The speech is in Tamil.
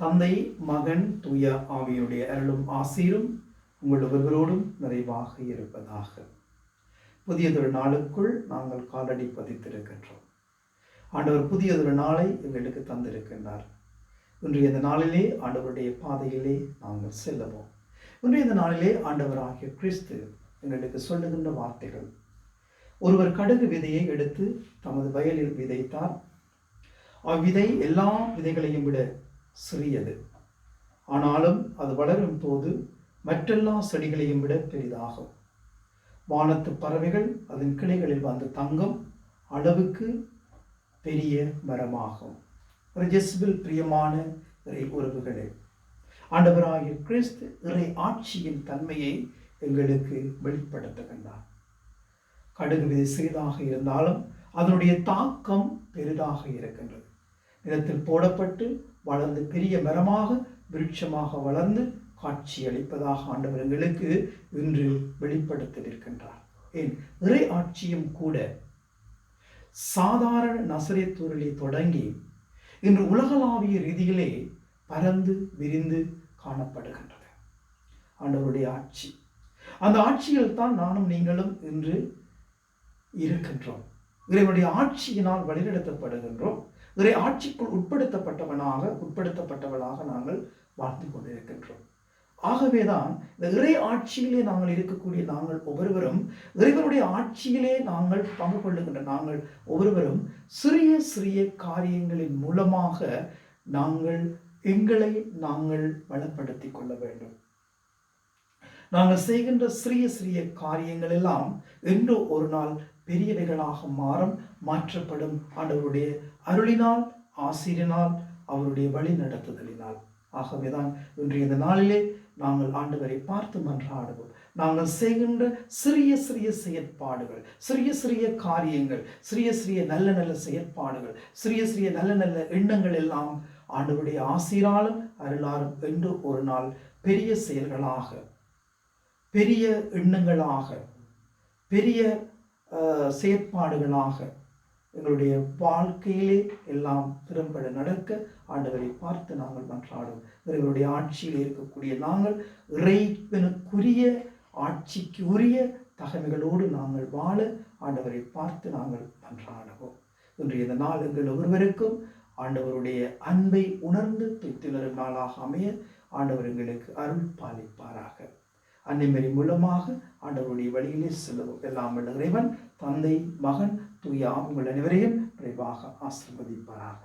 தந்தை மகன் தூய ஆவியுடைய அருளும் ஆசீரும் உங்கள் ஒவ்வொருவரோடும் நிறைவாக இருப்பதாக. புதியதொரு நாளுக்குள் நாங்கள் காலடி பதித்திருக்கின்றோம். ஆண்டவர் புதியதொரு நாளை எங்களுக்கு தந்திருக்கின்றார். இன்றைய இந்த நாளிலே ஆண்டவருடைய பாதையிலே நாங்கள் செல்லவோம். இன்றைய இந்த நாளிலே ஆண்டவராகிய கிறிஸ்து எங்களுக்கு சொல்லுகின்ற வார்த்தைகள். ஒருவர் கடுகு விதையை எடுத்து தமது வயலில் விதைத்தார். அவ்விதை எல்லா விதைகளையும் விட சிறியது. ஆனாலும் அது வளரும் போது மற்றெல்லா செடிகளையும் விட பெரிதாகும். வானத்து பறவைகள் அதன் கிளைகளில் வந்து தங்கும் அளவுக்கு பெரிய மரமாகும். ரஜஸ்பில் பிரியமான இறை உறவுகளே ஆண்டவராகிய கிறிஸ்து இறை ஆட்சியின் தன்மையை எங்களுக்கு வெளிப்படுத்துகின்றார். கடுகு விதை சிறிதாக இருந்தாலும் அதனுடைய தாக்கம் பெரிதாக இருக்கின்றது. நிலத்தில் போடப்பட்டு வளர்ந்து பெரிய மரமாக விருட்சமாக வளர்ந்து காட்சியளிப்பதாக ஆண்டவர் எங்களுக்கு இன்று வெளிப்படுத்தவிருக்கின்றார் ஏன்? இறை ஆட்சியும் கூட சாதாரண நசரேத்தூரிலே தொடங்கி இன்று உலகளாவிய ரீதியிலே பறந்து விரிந்து காணப்படுகின்றது. ஆண்டவருடைய ஆட்சி. அந்த ஆட்சியில் தான் நானும் நீங்களும் இன்று இருக்கின்றோம். இறைவனுடைய ஆட்சியினால் வழிநடத்தப்படுகின்றோம். இறை ஆட்சிக்குள் உட்படுத்தப்பட்டவனாக உட்படுத்தப்பட்டவளாக நாங்கள் வாழ்ந்து கொண்டிருக்கின்றோம். ஆகவேதான் இந்த இறை ஆட்சியிலே நாங்கள் இருக்கக்கூடிய நாங்கள் ஒவ்வொருவரும் இறைவனுடைய ஆட்சியிலே நாங்கள் பங்கு கொள்ளுகின்ற நாங்கள் ஒவ்வொருவரும் சிறிய சிறிய காரியங்களின் மூலமாக நாங்கள் எங்களை நாங்கள் வளப்படுத்திக் கொள்ள வேண்டும். நாங்கள் செய்கின்ற சிறிய சிறிய காரியங்கள் எல்லாம் இன்று ஒரு நாள் பெரியவைகளாக மாறும் மாற்றப்படும். ஆண்டவருடைய அருளினால் ஆசிரியனால் அவருடைய வழி நடத்துதலினால் ஆகவேதான் இன்றைய இந்த நாளிலே நாங்கள் ஆண்டவரை பார்த்து மன்றாடுவோம். நாங்கள் செய்கின்ற சிறிய சிறிய செயற்பாடுகள் சிறிய சிறிய காரியங்கள் சிறிய சிறிய நல்ல நல்ல செயற்பாடுகள் சிறிய சிறிய நல்ல நல்ல எண்ணங்கள் எல்லாம் ஆண்டவருடைய ஆசிராலும் அருளாலும் என்று ஒரு நாள் பெரிய செயல்களாக பெரிய எண்ணங்களாக பெரிய செயற்பாடுகளாக எங்களுடைய வாழ்க்கையிலே எல்லாம் திறம்பட நடக்க ஆண்டவரை பார்த்து நாங்கள் மன்றாடும் இவர்களுடைய ஆட்சியில் இருக்கக்கூடிய நாங்கள் இறைவனுக்குரிய ஆட்சிக்கு உரிய தகமைகளோடு நாங்கள் வாழ ஆண்டவரை பார்த்து நாங்கள் மன்றாடுவோம். இன்றைய இந்த நாள் எங்கள் ஒருவருக்கும் ஆண்டவருடைய அன்பை உணர்ந்து பெற்றுணரும் நாளாக அமைய ஆண்டவர் எங்களுக்கு அருள் பாலிப்பாராக. அன்னைமரி மூலமாக ஆண்டவருடைய வழியிலே செல்லுவோம். எல்லாம் இறைவன் தந்தை மகன் தூய உங்கள் அனைவரையும் விரைவாக ஆசிர்வதிப்பாராக.